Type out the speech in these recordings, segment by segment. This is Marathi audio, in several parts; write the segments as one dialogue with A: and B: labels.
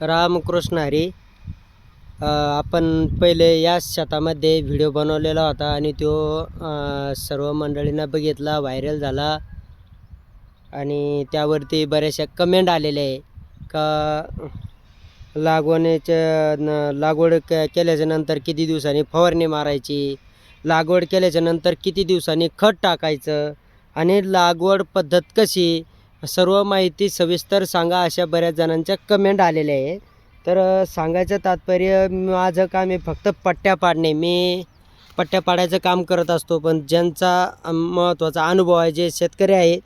A: रामकृष्ण हरी. आपण पहिले या शेतामध्ये व्हिडिओ बनवलेला होता आणि तो सर्व मंडळींना बघितला व्हायरल झाला. आणि त्यावरती बऱ्याचशा कमेंट आलेल्या आहे. का लागवणीच्या न लागवड क केल्याच्यानंतर किती दिवसांनी फवारणी मारायची? लागवड केल्याच्यानंतर किती दिवसांनी खत टाकायचं? आणि लागवड पद्धत कशी? सर्व माहिती सविस्तर सांगा अशा बऱ्याच जणांच्या कमेंट आलेल्या आहे तर सांगायचं तात्पर्य माझं काम आहे फक्त पट्ट्या पाडणे मी पट्ट्या पाडायचं काम करत असतो पण ज्यांचा महत्त्वाचा अनुभव आहे जे शेतकरी आहे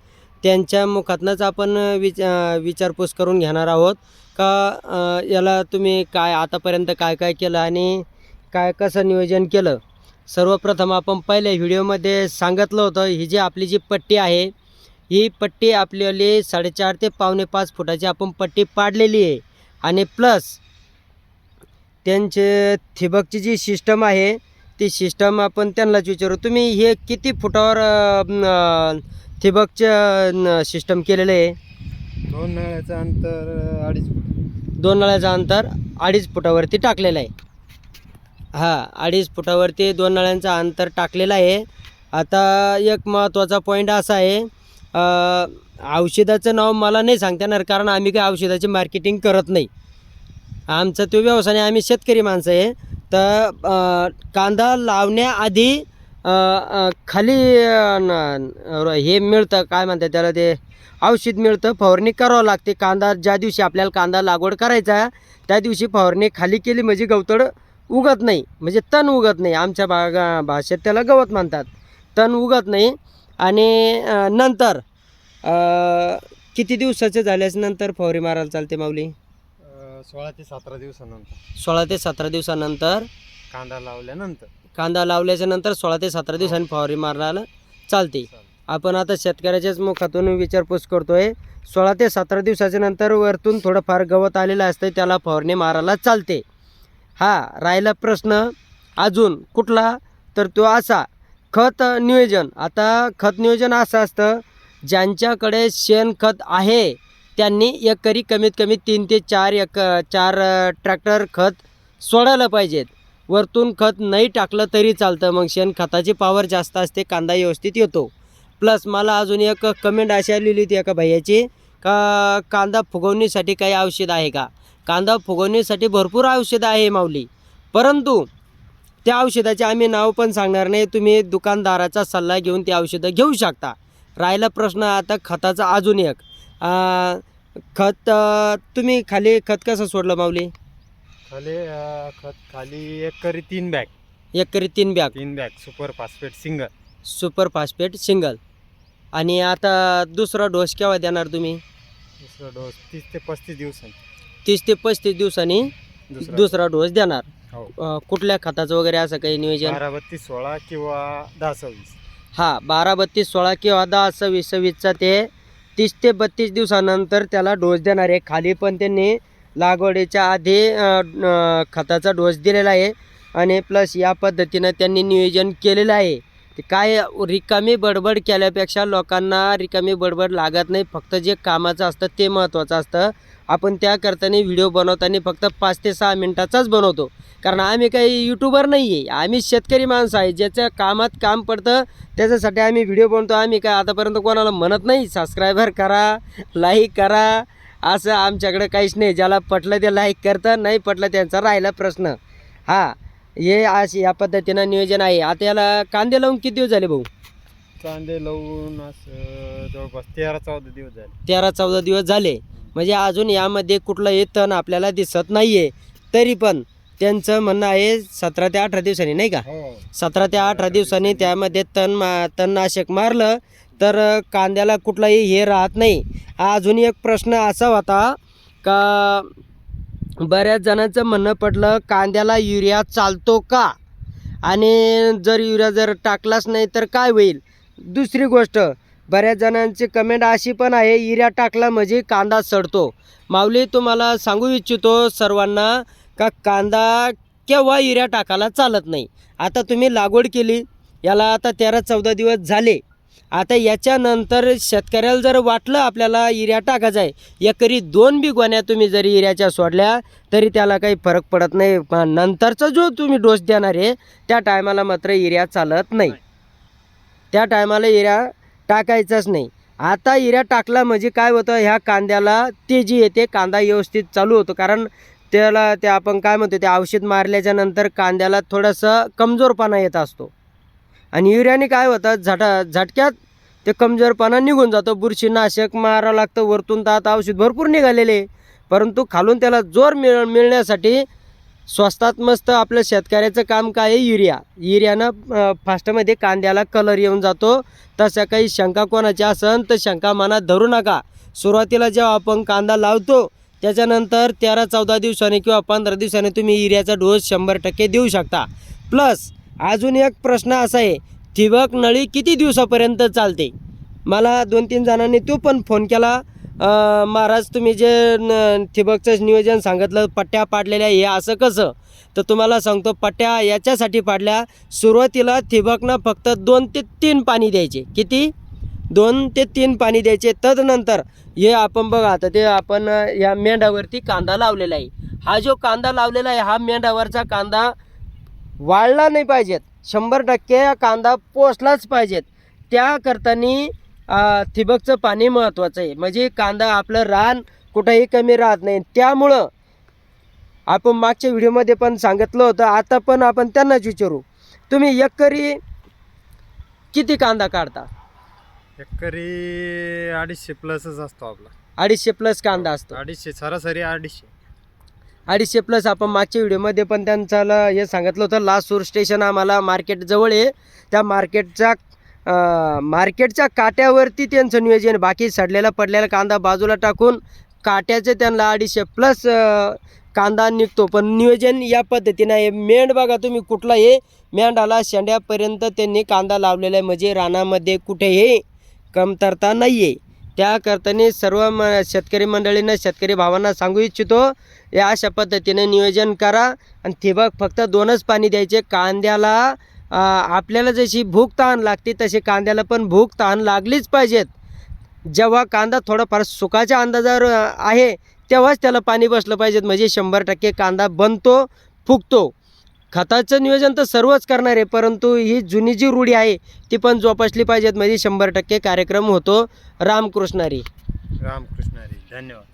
A: त्यांच्या मुखातनंच आपण विच विचारपूस करून घेणार आहोत. का याला तुम्ही काय आतापर्यंत काय काय केलं आणि काय कसं नियोजन केलं? सर्वप्रथम आपण पहिल्या व्हिडिओमध्ये सांगितलं होतं ही जी आपली जी पट्टी आहे ही पट्टी आपल्याली साडेचार ते पावणे पाच फुटाची आपण पट्टी पाडलेली आहे. आणि प्लस त्यांचे ठिबकची जी सिस्टम आहे ती सिस्टम आपण त्यांनाच विचारू. तुम्ही हे किती फुटावर ठिबकचं सिस्टम केलेलं आहे?
B: दोन नळ्याचं अंतर अडीच
A: दोन नळ्याचं अंतर अडीच फुटावरती टाकलेलं आहे. हां अडीच फुटावरती दोन नळ्यांचं अंतर टाकलेलं आहे. आता एक महत्त्वाचा पॉईंट असा आहे औषधाचं नाव मला नाही सांगता येणार कारण आम्ही काही औषधाची मार्केटिंग करत नाही. आमचा तो व्यवसाय नाही, आम्ही शेतकरी माणसं आहे. तर कांदा लावण्याआधी खाली हे मिळतं काय म्हणतात त्याला ते औषध मिळतं फवारणी करावं लागते. कांदा ज्या दिवशी आपल्याला कांदा लागवड करायचा आहे त्या दिवशी फवारणी खाली केली म्हणजे गवतड उगत नाही. म्हणजे तण उगत नाही. आमच्या भागा भाषेत त्याला गवत म्हणतात. तण उगत नाही. आणि नंतर अ, किती दिवसाचे झाल्यास नंतर फवारणी मारायला चालते माऊली?
B: अं, सोळा ते सतरा दिवसानंतर.
A: सोळा ते सतरा दिवसानंतर?
B: कांदा लावल्यानंतर.
A: कांदा लावल्याच्या नंतर सोळा ते सतरा दिवसांनी फवारणी मारायला चालते.
B: चालेल.
A: आपण आता शेतकऱ्याच्याच मुखातून विचारपूस करतोय सोळा ते सतरा दिवसाच्या नंतर वरतून थोडंफार गवत आलेलं असतं त्याला फवारणी मारायला चालते. हा राहिला प्रश्न अजून कुठला? तर तो असा खत नियोजन. आता खत नियोजन असं असतं ज्यांच्याकडे शेणखत आहे त्यांनी एकरी कमीत कमी तीन ते चार एक चार ट्रॅक्टर खत सोडायला पाहिजेत. वरतून खत नाही टाकलं तरी चालतं मग शेणखताची पावर जास्त असते कांदा व्यवस्थित येतो. प्लस मला अजून एक कमेंट अशी आलेली होती एका भैयाची का कांदा फुगवणीसाठी काही औषध आहे का? कांदा फुगवणीसाठी भरपूर औषधं आहे माऊली. परंतु त्या औषधाचे आम्ही नाव पण सांगणार नाही. तुम्ही दुकानदाराचा सल्ला घेऊन ती औषधं घेऊ शकता. राहिला प्रश्न आता खताचा अजून एक. खत तुम्ही खाली खत कसं सोडलं माऊली?
B: खाली खत खाली एक करी तीन बॅग.
A: एकरी तीन बॅग.
B: तीन bag super phosphate single.
A: Super phosphate single. आणि आता दुसरा डोस केव्हा देणार तुम्ही?
B: दुसरा डोस तीस ते पस्तीस दिवसांनी.
A: तीस ते पस्तीस दिवसांनी.
B: दुसरा
A: दुसरा डोस देणार.
B: हो.
A: अं, कुठल्या खताचं वगैरे असं काही नियोजन?
B: बारा बत्तीस सोळा किंवा दहा सव्वीस.
A: हा बारा बत्तीस सोळा किंवा दहा सव्वीस सव्वीसचा ते तीस ते बत्तीस दिवसानंतर त्याला डोस देणार आहे. खाली पण त्यांनी लागवडीच्या आधी अं, अं, खताचा डोस दिलेला आहे. आणि प्लस या पद्धतीनं त्यांनी नियोजन केलेलं आहे. ते काय रिकामी बडबड केल्यापेक्षा लोकांना रिकामी बडबड लागत नाही. फक्त जे कामाचं असतं ते महत्त्वाचं असतं. आपण त्या करताना व्हिडिओ बनवताना फक्त पाच ते सहा मिनटाचाच बनवतो. कारण आम्ही काही यूट्यूबर नाही आहे आम्ही शेतकरी माणसं आहे. ज्याच्या कामात काम पडतं त्याच्यासाठी आम्ही व्हिडिओ बनवतो. आम्ही काय आतापर्यंत कोणाला म्हणत नाही. सबस्क्रायबर करा लाईक करा. असं आमच्याकडे काहीच नाही. ज्याला पटलं ते लाईक करतं नाही पटलं त्यांचा राहिला प्रश्न. हा. हे अशी या पद्धतीनं नियोजन आहे. आता याला कांदे लावून किती दिवस झाले भाऊ?
B: कांदे लावून असं जवळपास तेरा चौदा दिवस झाले.
A: तेरा चौदा दिवस झाले. म्हणजे अजून यामध्ये कुठलंही तण आपल्याला दिसत नाही आहे तरी पण त्यांचं म्हणणं आहे सतरा ते अठरा दिवसांनी नाही का?
B: हो.
A: सतरा ते अठरा दिवसांनी त्यामध्ये तण मा तणनाशक मारलं तर कांद्याला कुठलाही हे राहत नाही. अजून एक प्रश्न असा होता का बऱ्याच जणांचं म्हणणं पडलं कांद्याला युरिया चालतो का? आणि जर युरिया जर टाकलाच नाही तर काय होईल? दुसरी गोष्ट बऱ्याच जणांची कमेंट अशी पण आहे युरिया टाकला म्हणजे कांदा सडतो. माऊली तुम्हाला सांगू इच्छितो सर्वांना का कांदा केव्हा युरिया टाकायला चालत नाही? आता तुम्ही लागवड केली याला आता तेरा चौदा दिवस झाले. आता याच्यानंतर शेतकऱ्याला जर वाटलं आपल्याला युरिया टाकायचा आहे एकरी दोन बी गोण्या तुम्ही जरी युरियाच्या सोडल्या तरी त्याला काही फरक पडत नाही. नंतरचा जो तुम्ही डोस देणार आहे त्या टायमाला मात्र युरिया चालत नाही. त्या टायमाला युरिया टाकायचाच नाही. आता युरिया टाकला म्हणजे काय होतं ह्या कांद्याला तेजी येते कांदा व्यवस्थित चालू होतो. कारण त्याला ते आपण काय म्हणतो ते औषध मारल्याच्या नंतर कांद्याला थोडंसं कमजोरपणा येत असतो. आणि युरियाने काय होतं झटा झटक्यात ते कमजोरपणा निघून जातो. बुरशीनाशक मारावं लागतं वरतून तर आता औषध भरपूर निघालेले. परंतु खालून त्याला जोर मिळ मिळण्यासाठी स्वस्तात मस्त आपलं शेतकऱ्याचं काम काय आहे? युरिया. युरियानं फास्टमध्ये कांद्याला कलर येऊन जातो. तशा काही शंका कोणाची असन तर शंका मनात धरू नका. सुरुवातीला जेव्हा आपण कांदा लावतो त्याच्यानंतर तेरा चौदा दिवसाने किंवा पंधरा दिवसाने तुम्ही युरियाचा डोस शंभर टक्के देऊ शकता. प्लस अजून एक प्रश्न असा आहे ठिबक नळी किती दिवसापर्यंत चालते? मला दोन तीन जणांनी तो पण फोन केला. महाराज तुम्ही जे न ठिबकचं नियोजन सांगितलं पट्ट्या पाडलेल्या हे असं कसं? तर तुम्हाला सांगतो पट्ट्या याच्यासाठी पाडल्या सुरुवातीला ठिबकनं फक्त दोन ते तीन पाणी द्यायचे. किती? दोन ते तीन पाणी द्यायचे. तदनंतर हे आपण बघा आता ते आपण या मेंढ्यावरती कांदा लावलेला आहे. हा जो कांदा लावलेला आहे हा मेंढ्यावरचा कांदा वाळला नाही पाहिजेत. शंभर टक्के कांदा पोचलाच पाहिजेत. त्याकरतानी ठिबकचं पाणी महत्त्वाचं आहे. म्हणजे कांदा आपलं रान कुठंही कमी राहत नाही. त्यामुळं आपण मागच्या व्हिडिओमध्ये पण सांगितलं होतं. आता पण आपण त्यांनाच विचारू. तुम्ही एकरी किती कांदा काढता?
B: एकरी अडीचशे प्लसच असतो आपला.
A: अडीचशे प्लस कांदा असतो.
B: अडीचशे सरासरी अडीचशे.
A: अडीचशे प्लस आपण मागच्या व्हिडिओमध्ये पण त्यांचा हे सांगितलं होतं लासूर स्टेशन आम्हाला मार्केटजवळ आहे. त्या मार्केटच्या मार्केटच्या काट्यावरती त्यांचं नियोजन बाकी सडलेला पडलेला कांदा बाजूला टाकून काट्याचे त्यांना अडीचशे प्लस कांदा निघतो. पण नियोजन या पद्धतीनं आहे. मेंढ बघा तुम्ही कुठला आहे. मेंढाला शेंड्यापर्यंत त्यांनी कांदा लावलेला आहे. म्हणजे रानामध्ये कुठेही कमतरता नाही आहे त्याकरताने सर्व म शेतकरी मंडळींना शेतकरी भावांना सांगू इच्छितो या अशा पद्धतीने नियोजन करा आणि ठिबक फक्त दोनच पाणी द्यायचे. कांद्याला आपल्याला जशी भूक तहान लागते तशी कांद्याला पण भूक तहान लागलीच पाहिजेत. जेव्हा कांदा थोडाफार सुकाच्या अंदाजावर आहे तेव्हाच त्याला पाणी बसलं पाहिजेत. म्हणजे शंभर टक्के कांदा बनतो फुगतो. खताचं नियोजन तर सर्वच करणार आहे परंतु ही जुनी जी रूढी आहे ती पण जोपासली पाहिजेत. म्हणजे शंभर टक्के कार्यक्रम होतो. रामकृष्णारी.
B: रामकृष्णारी. धन्यवाद.